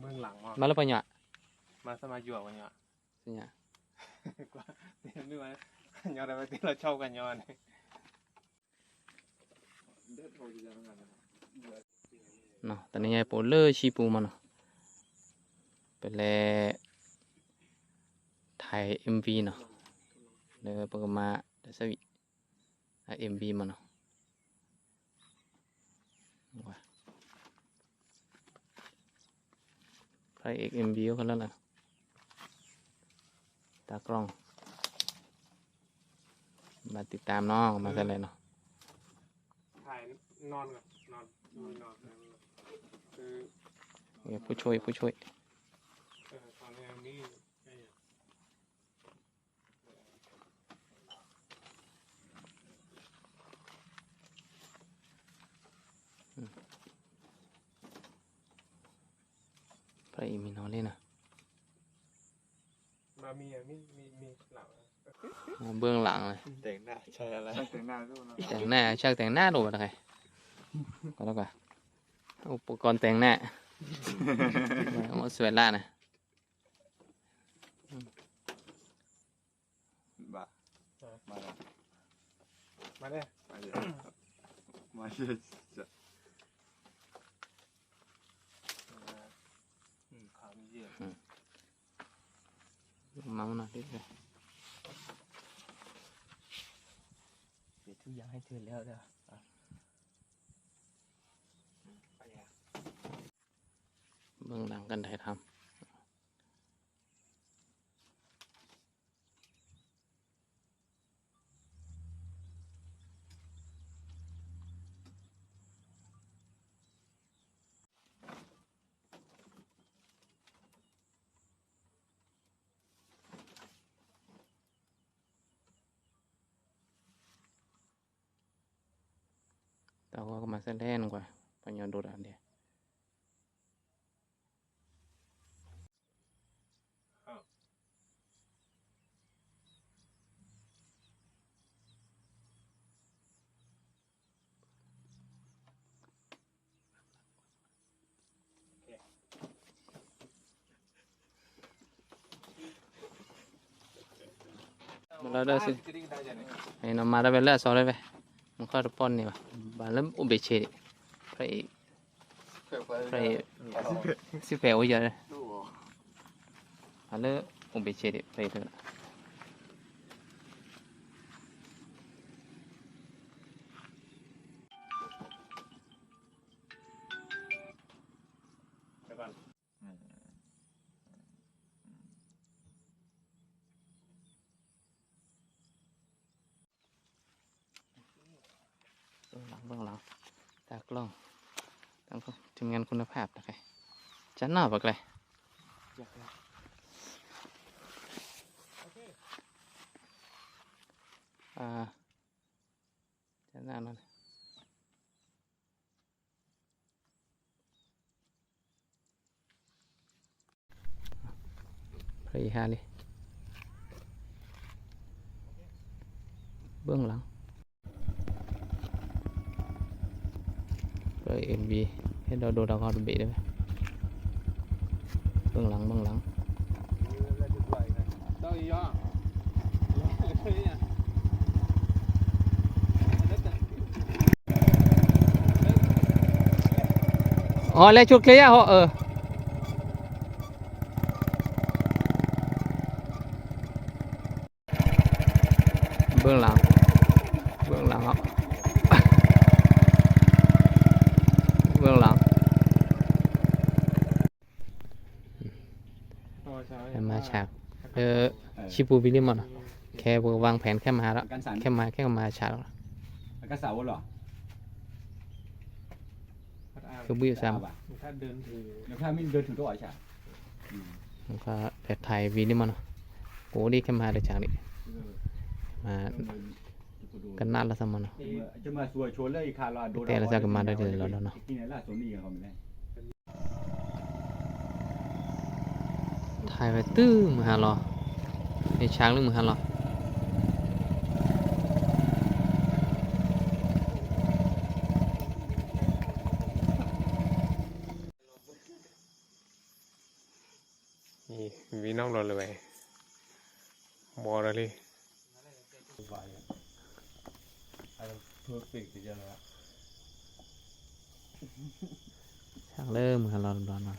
เบื้องหลังมามาแล้วปะเนี่ยมาสมาหยวกกันเนี่ยเนี่ยกว่าเตียนด้วยมั้ยยอดอะไรที่เราชอบกันยอดเนาะตอนนี้ยายปูเลอชีปูมาเนาะเป็นแลถ่ายเอ็มวีเนาะเดี๋ยวปกมาเดี๋ยวสวิถ่ายเอ็มวีมาเนาะว่า พระเอกเอ็มวีก็แล้วล่ะ ตากล้อง มาติดตามน้องมากันเลยเนาะถ่ายนอนก่อนนอนนอนนอนคือผู้ช่วยผู้ช่วย เออตอนนี้นี่ไอ้ พระเอกมีน้องเล่นนะ มามีอะมีมีมีเหล่า อ๋อเบื้องหลังเลย แต่งหน้าใช่อะไร แต่งหน้าสู้นะแต่งหน้าช่างแต่งหน้าดูอะไรก็แล้วกันอุปกรณ์แต่งหน้าเอามาสวยละนะบ้ามาแล้วมาเนี่ยมาเดี๋ยวมาเดี๋ยวจะ อืมขาวมีเยอะ มังหน่อยดิเลยเดี๋ยวทุกอย่างให้เธอแล้วเด้อไปอะเบื้องหลังกันถ่ายทำ แต่ว่าก็มาแสดงกว่าปัญญาดูดัน เดียมาแล้วได้สิไอ้น้องมาได้ไปแล้วสอนไลังเบื้องหลังตากล้องตั้งก็ทีมงานคุณภาพนะครับจันหน้าบักเลยอ่าจันหน้านั่นพระเอกฮาเลยเบื้องหลัง rồi em bị hết đồ đồ đào hoa bị đấy bưng lắng bưng lắng Ồ, ờ, lên chuột kia họ ờ. bưng lắng ฉากเออชิปูบิลิมอนอะแค่วางแผนแค่มาแล้วกันสันแค่มาแค่มาฉากแล้วกันเสาเหรอคือบิ้วซ้ถ้าเดินถือเดี๋ยวถ้าไม่เดินถึงตัวอะใช่ำแล้วก็แบบถ่ายวีลิมอนอะโอ้ดีแค่มาเลยฉากนี้มากันนัดละสมันอะจะมาสวยชวนเลยคาราโดแต่ละจากกันมาได้เลยแล้วเนาะ ถ่ายไปตื้อมือฮาร์ลอไอช้างหรือมือฮาร์ลอนี่วีน้องรอเลยบอเลยช่างเริ่มฮาร์ลอนร้อนอย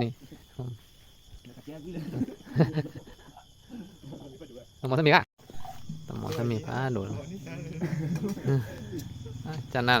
นี่ตมอสมีกะตมอสมีป้าโดดจันนั่น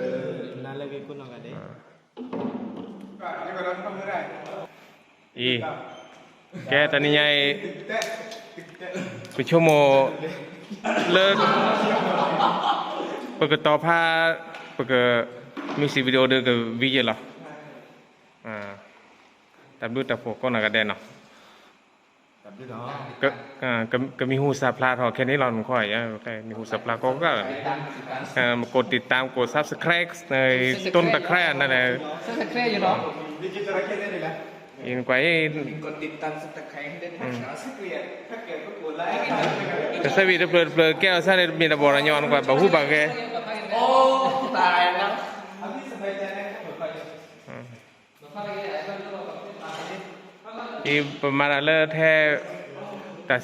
อีแกตอนนี้ไงไปชั่วโมงเลิกเปิดต่อผ้าเปิดมิวสิกวิดีโอเดือกับวิเยหรออ่าแต่ดูแต่พวกก็น่ากันแดนเนาะ ก็อ่าก็ก็มีหูสับพลาดหอแค่นี้เราไม่ค่อยอะโอเคมีหูสับพลาดก็ก็เอ่ามากดติดตามกด subscribe ในต้นตะแคร่นั่นแหละเสื้อแคร่อยู่เนาะยินไว้กดติดตามสตักใครให้ได้ทักษะสักเรียนถ้าเกิดก็กดไลค์แต่สวีเปลือเปลือแก้วซะเลยมีแต่บอระยอนกว่าบ่ฮู้บักแกโอ้ตาย แล้วอีประมาณนั้นเลยแท้แต่